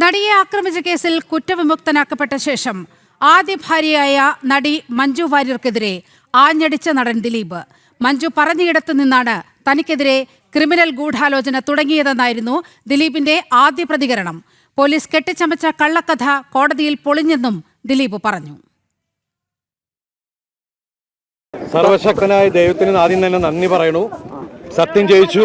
നടിയെ ആക്രമിച്ച കേസിൽ കുറ്റവിമുക്തനാക്കപ്പെട്ട ശേഷം ആദ്യ ഭാര്യയായ നടി മഞ്ജു വാര്യർക്കെതിരെ ആഞ്ഞടിച്ച നടൻ ദിലീപ്. മഞ്ജു പറഞ്ഞയിടത്തു നിന്നാണ് തനിക്കെതിരെ ക്രിമിനൽ ഗൂഢാലോചന തുടങ്ങിയതെന്നായിരുന്നു ദിലീപിന്റെ ആദ്യ പ്രതികരണം. പോലീസ് കെട്ടിച്ചമച്ച കള്ളക്കഥ കോടതിയിൽ പൊളിഞ്ഞെന്നും ദിലീപ് പറഞ്ഞു. സർവശക്തനായ ദൈവത്തിന് ആദ്യം തന്നെ നന്ദി പറയണു. സത്യം ജയിച്ചു.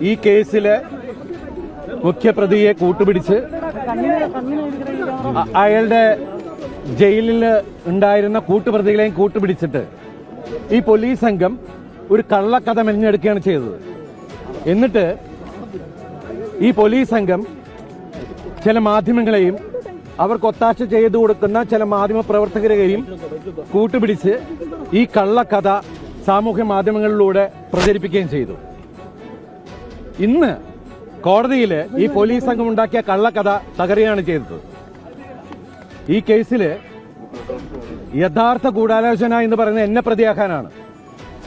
ഈ കേസിലെ മുഖ്യപ്രതിയെ കൂട്ടുപിടിച്ച് അയാളുടെ ജയിലിൽ ഉണ്ടായിരുന്ന കൂട്ടുപ്രതികളെയും കൂട്ടുപിടിച്ചിട്ട് ഈ പോലീസ് സംഘം ഒരു കള്ളക്കഥ മെഞ്ഞെടുക്കുകയാണ് ചെയ്തത്. എന്നിട്ട് ഈ പോലീസ് സംഘം ചില മാധ്യമങ്ങളെയും അവർക്ക് ഒത്താശ ചെയ്തു കൊടുക്കുന്ന ചില മാധ്യമ പ്രവർത്തകരെയും കൂട്ടുപിടിച്ച് ഈ കള്ളക്കഥ സാമൂഹ്യ മാധ്യമങ്ങളിലൂടെ പ്രചരിപ്പിക്കുകയും ചെയ്തു. ഇന്ന് കോടതിയിൽ ഈ പോലീസ് സംഘം ഉണ്ടാക്കിയ കള്ളക്കഥ തകരുകയാണ് ചെയ്തത്. ഈ കേസിൽ യഥാർത്ഥ ഗൂഢാലോചന എന്ന് പറയുന്നത് എന്നെ പ്രതിയാക്കാനാണ്.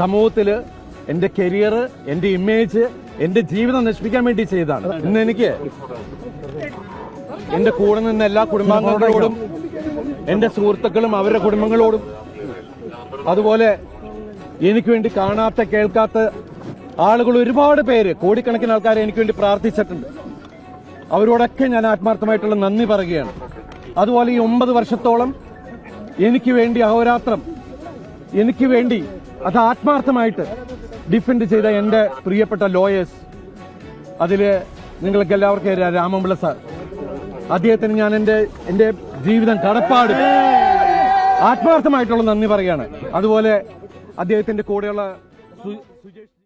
സമൂഹത്തിൽ എന്റെ കരിയർ എന്റെ ഇമേജ് എന്റെ ജീവിതം നശിപ്പിക്കാൻ വേണ്ടി ചെയ്തതാണ്. ഇന്ന് എനിക്ക് എന്റെ കൂടെ നിന്ന എല്ലാ കുടുംബാംഗങ്ങളോടും എന്റെ സുഹൃത്തുക്കളും അവരുടെ കുടുംബങ്ങളോടും അതുപോലെ എനിക്ക് വേണ്ടി കാണാത്ത കേൾക്കാത്ത ആളുകൾ ഒരുപാട് പേര് കോടിക്കണക്കിന് ആൾക്കാർ എനിക്ക് വേണ്ടി പ്രാർത്ഥിച്ചിട്ടുണ്ട്. അവരോടൊക്കെ ഞാൻ ആത്മാർത്ഥമായിട്ടുള്ള നന്ദി പറയുകയാണ്. അതുപോലെ ഈ ഒമ്പത് വർഷത്തോളം എനിക്ക് വേണ്ടി അഹോരാത്രം എനിക്ക് വേണ്ടി അത് ആത്മാർത്ഥമായിട്ട് ഡിഫെൻഡ് ചെയ്ത എന്റെ പ്രിയപ്പെട്ട ലോയേഴ്സ് അതിൽ നിങ്ങൾക്ക് എല്ലാവർക്കും അറിയാം രാമപിള്ള സാർ. അദ്ദേഹത്തിന് ഞാൻ എന്റെ എന്റെ ജീവിതം കടപ്പാട്. ആത്മാർത്ഥമായിട്ടുള്ള നന്ദി പറയാണ് അതുപോലെ അദ്ദേഹത്തിന്റെ കൂടെയുള്ള സുജേഷ്